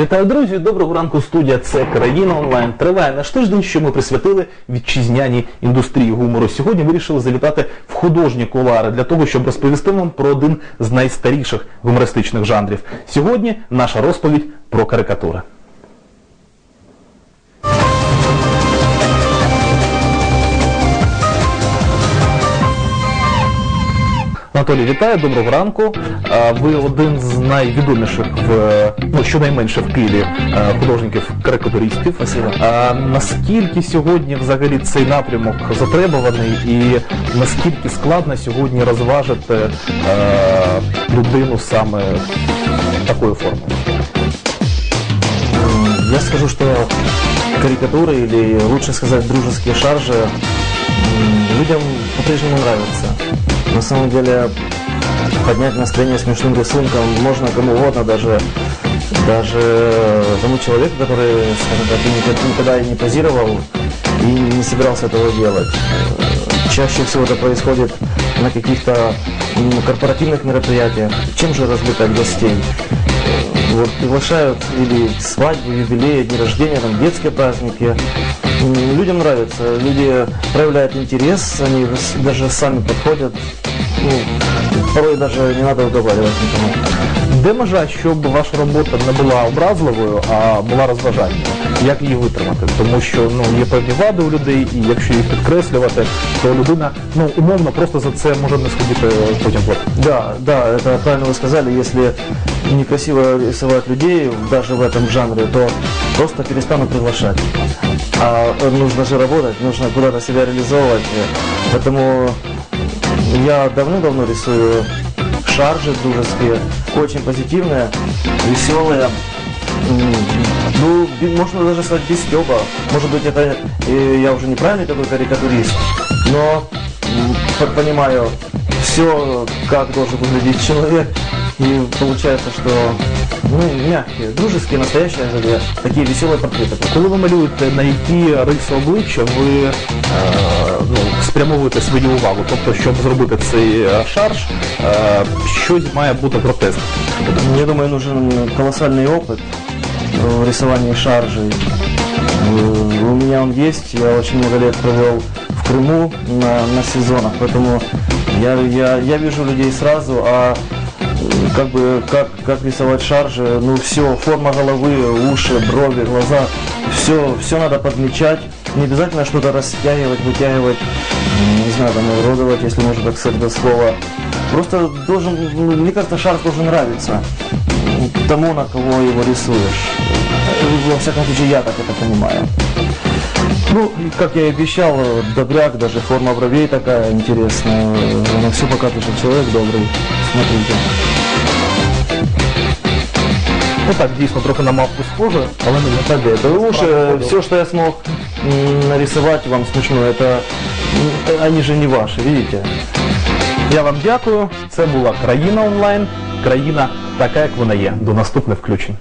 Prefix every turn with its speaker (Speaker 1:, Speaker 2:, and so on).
Speaker 1: Вітаю, друзі! Доброго ранку, студія. Це країна онлайн. Триває наш тиждень, що ми присвятили вітчизняній індустрії гумору. Сьогодні вирішили завітати в художні кулари для того, щоб розповісти вам про один з найстаріших гумористичних жанрів. Сьогодні наша розповідь про карикатури. Анатолій, вітаю, доброго ранку. Ви один з найвідоміших в ну щонайменше в Києві художників карикатуристів.
Speaker 2: Спасибо.
Speaker 1: А наскільки сьогодні взагалі цей напрямок затребуваний і наскільки складно сьогодні розважити людину саме такою формою?
Speaker 2: Я скажу, что карикатуры или лучше сказать дружеские шаржи людям по-прежнему нравятся. На самом деле поднять настроение смешным рисунком можно кому угодно, даже даже тому человеку, который, скажем так, никогда и не позировал и не собирался этого делать. Чаще всего это происходит на каких-то корпоративных мероприятиях. Чем же развлекать гостей? Вот приглашают или свадьбы, юбилеи, дни рождения, там, детские праздники. Людям нравится, люди проявляют интерес, они даже сами подходят. Ну, порой даже не надо уговаривать никому.
Speaker 1: Де межа, щоб ваша робота не була образливою, а була розважальною? Як її витримати? Тому що ну є певні вади у людей, і якщо їх підкреслювати, то людина ну умовно просто за це може не сходити потім в лоб.
Speaker 2: Да, да, это правильно вы сказали, если некрасиво рисовать людей даже в этом жанре, то просто перестану приглашать. А нужно же работать, нужно куда-то себя реализовывать. Поэтому я давно-давно рисую шаржи дружеские, очень позитивные, веселые. Ну, можно даже сказать без стёба. Может быть, это э, я уже неправильный такой карикатурист, но понимаю все, как должен выглядеть человек. И получается, что ну, мягкие, дружеские, настоящие, живые, такие веселые портреты.
Speaker 1: Коли ви малюєте на які риси обличчя, ви е, ну, спрямовуєте свою увагу. Тобто, щоб зробити цей е, шарж, е, щось має бути гротескне.
Speaker 2: Я думаю, нужен колоссальный опыт в рисовании шаржей. Э, У меня он есть, я очень много лет провел в Крыму на, на сезонах, поэтому я, я, я вижу людей сразу, а э, как бы как, как рисовать шаржи, ну все, форма головы, уши, брови, глаза, все, все надо подмечать. Не обязательно что-то растягивать, вытягивать, не знаю, там, уродовать, если можно так сказать это слово. Просто должен, ну, мне кажется, шарж должен нравиться тому, на кого его рисуешь. Во всяком случае, я так это понимаю. Ну, и как я и обещал, э, добряк, даже форма бровей такая интересная. Э, На все показывает человек добрый. Смотрите.
Speaker 1: Ну так, дійсно, трохи на мавку схоже, але не так.
Speaker 2: Это уши, все, что я смог м, нарисовать вам смешно, это м, они же не ваши, видите?
Speaker 1: Я вам дякую. Це була країна онлайн, країна така, як вона є. До наступних включень.